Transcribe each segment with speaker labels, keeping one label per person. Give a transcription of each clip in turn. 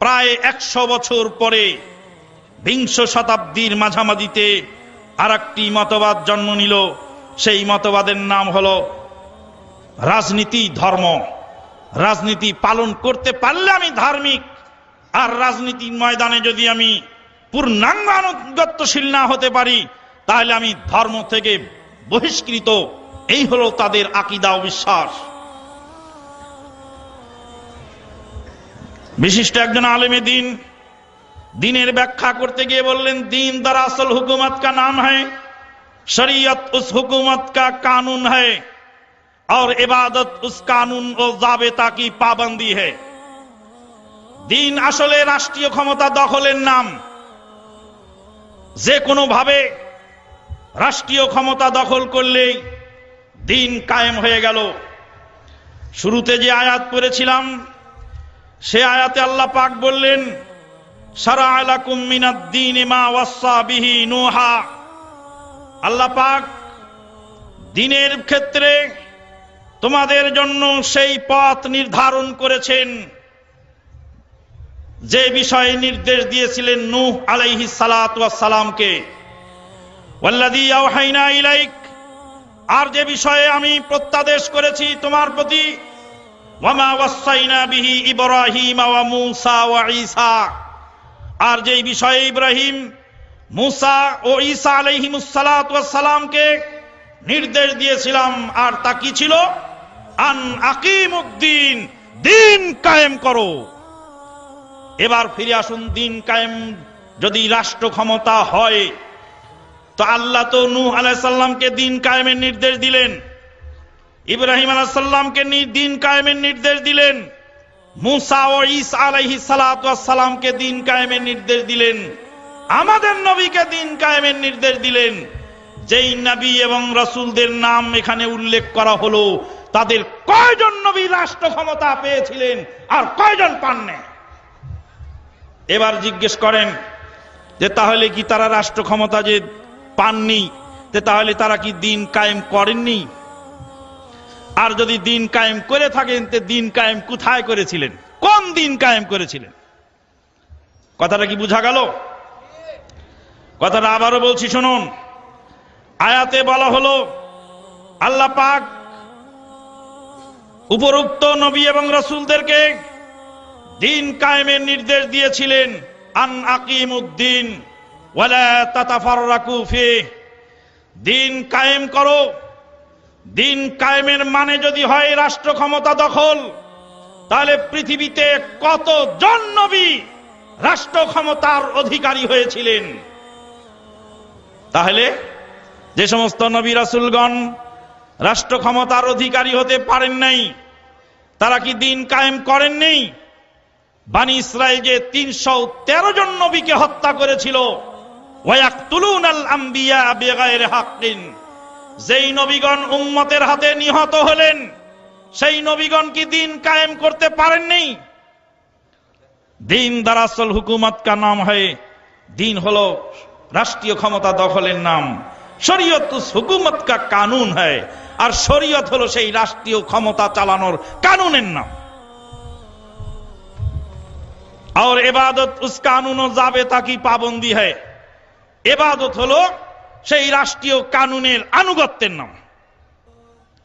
Speaker 1: প্রায় একশো বছর পরে বিংশ শতাব্দীর মাঝামাঝিতে আর একটি মতবাদ জন্ম নিল। সেই মতবাদের নাম হল রাজনীতি ধর্ম। রাজনীতি পালন করতে পারলে আমি ধার্মিক, আর রাজনীতির ময়দানে যদি আমি পূর্ণাঙ্গ আনুগত্যশীল না হতে পারি তাহলে আমি ধর্ম থেকে বহিষ্কৃত এই হলো তাদের আকিদা ও বিশ্বাস বিশিষ্ট একজন আলেমে দিন দিনের ব্যাখ্যা করতে গিয়ে বললেন দিন দ্বারা আসল হুকুমত কা নাম है शरीयत उस हुकूमत का कानून है और इबादत उस कानून ও জাবেতা কি পাবন্দি है দিন আসলে রাষ্ট্রীয় ক্ষমতা দখলের নাম যে কোনো ভাবে রাষ্ট্রীয় ক্ষমতা দখল করলেই দিন কায়েম হয়ে গেল। শুরুতে যে আয়াত পড়েছিলাম, সে আয়াতে আল্লাহ পাক বললেন, সারা আলাকুম মিনাদ্দিন মা ওয়াসা বিহি নুহা। আল্লাহ পাক দিনের ক্ষেত্রে তোমাদের জন্য সেই পথ নির্ধারণ করেছেন, যে বিষয়ে নির্দেশ দিয়েছিলেন নূহ আলাইহি সালাতু সালামকে। ওয়াল্লাযী আওহাইনা ইলাইক, আর যে বিষয়ে আমি প্রত্যাদেশ করেছি তোমার প্রতি, ওয়ামা ওয়াসাইনা বিহি ইব্রাহিম ওয়া মূসা ওয়া ঈসা। আর যেই বিষয়ে ইব্রাহিম, মূসা ও ঈসা আলাইহিমুস সালাতু ওয়াস সালামকে নির্দেশ দিয়েছিলাম, আর তা কি ছিল? আন আকিমুদ্দিন, দিন কায়েম করো। এবার ফিরে আসুন, দিন কায়েম যদি রাষ্ট্র ক্ষমতা হয় তো আল্লাহ তো নূহ আলাইহিস সালামকে দিন কায়েমের নির্দেশ দিলেন। ইব্রাহিম আলাহাল্লামকে দিন কায়েমের নির্দেশ দিলেন। মুসা ও ইসা আলাইহি সালামকে দিন কায়েমের নির্দেশ দিলেন। আমাদের নবীকে দিন কায়েমের নির্দেশ দিলেন। যেই নবী এবং রাসূলদের নাম এখানে উল্লেখ করা হলো, তাদের কয়জন নবী রাষ্ট্র ক্ষমতা পেয়েছিলেন আর কয়জন পাননি? এবার জিজ্ঞেস করেন যে তাহলে কি তারা রাষ্ট্র ক্ষমতা যে পাননি তাহলে তারা কি দিন কায়েম করেননি? আর যদি দিন কায়েম করে থাকেন, তে দিন কায়েম কোথায় করেছিলেন? কোন দিন কায়েম করেছিলেন? কথাটা কি বুঝা গেল? কথাটা আবারও বলছি, শুনুন। আয়াতে বলা হলো, আল্লাহ পাক উপরোক্ত নবী এবং রসুলদেরকে দিন কায়েমের নির্দেশ দিয়েছিলেন, আন আকিম উদ্দিন দিন কায়েম করো। দিন কায়েমের মানে যদি হয় রাষ্ট্র ক্ষমতা দখল, তাহলে পৃথিবীতে কত জন রাষ্ট্র ক্ষমতার অধিকারী হয়েছিলেন? তাহলে যে সমস্ত নবী রাসুলগণ রাষ্ট্র ক্ষমতার অধিকারী হতে পারেন নাই, তারা কি দিন কায়েম করেন নেই? বানি ইসরায়েল যে তিনশো তেরো জন নবীকে হত্যা করেছিল যেই নবীগণ উম্মতের হাতে নিহত হলেন সেই নবীগণ কি দিন কায়েম করতে পারেননি দিন দারাসল হুকুমত কা নাম হয় দিন হলো রাষ্ট্রীয় ক্ষমতা দখলের নাম শরীয়ত উস হুকুমত কা কানুন হয় আর শরীয়ত হলো সেই রাষ্ট্রীয় ক্ষমতা চালানোর কানুনের নাম और इबादत उस कानून ও জাবেতা কি পাবন্দি হয় এবাদত হলো সেই রাষ্ট্রীয় কানুনের আনুগত্যের নাম।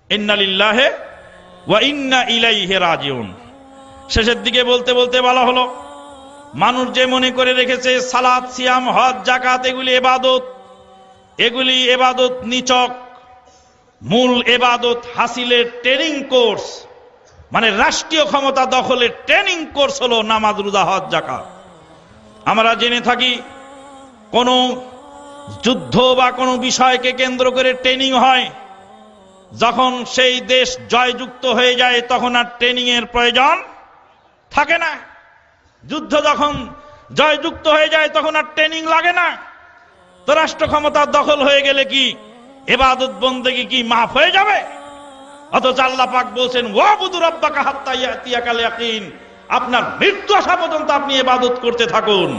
Speaker 1: ইন্নালিল্লাহে ওয়া ইন্না ইলাইহি রাজিউন। শেষের দিকে বলতে বলতে বলা হলো, মানুষ যে মনে করে রেখেছে, সালাত, সিয়াম, হজ জাকাত এগুলি এবাদত এগুলি এবাদত নিচক, মূল এবাদত হাসিলের ট্রেনিং কোর্স মানে রাষ্ট্রীয় ক্ষমতা দখলের ট্রেনিং কোর্স হলো নামাজ, রোজা, হজ জাকাত আমরা জেনে থাকি কোনো যুদ্ধ বা কোনো বিষয়কে কেন্দ্র করে ট্রেনিং হয়, যখন সেই দেশ জয়যুক্ত হয়ে যায়, তখন আর ট্রেনিং এর প্রয়োজন থাকে না। যুদ্ধ যখন জয়যুক্ত হয়ে যায়, তখন আর ট্রেনিং লাগে না। তো রাষ্ট্র ক্ষমতার দখল হয়ে গেলে কি, এবাদত বন্দেগি কি মাফ হয়ে যাবে? অথচ আল্লাহ পাক বলছেন, ওয়াবুদু রাব্বাকা হাত্তা ইয়াতিয়াকাল ইয়াকিন। আপনার মৃত্যু আসা পর্যন্ত আপনি এবাদত করতে থাকুন।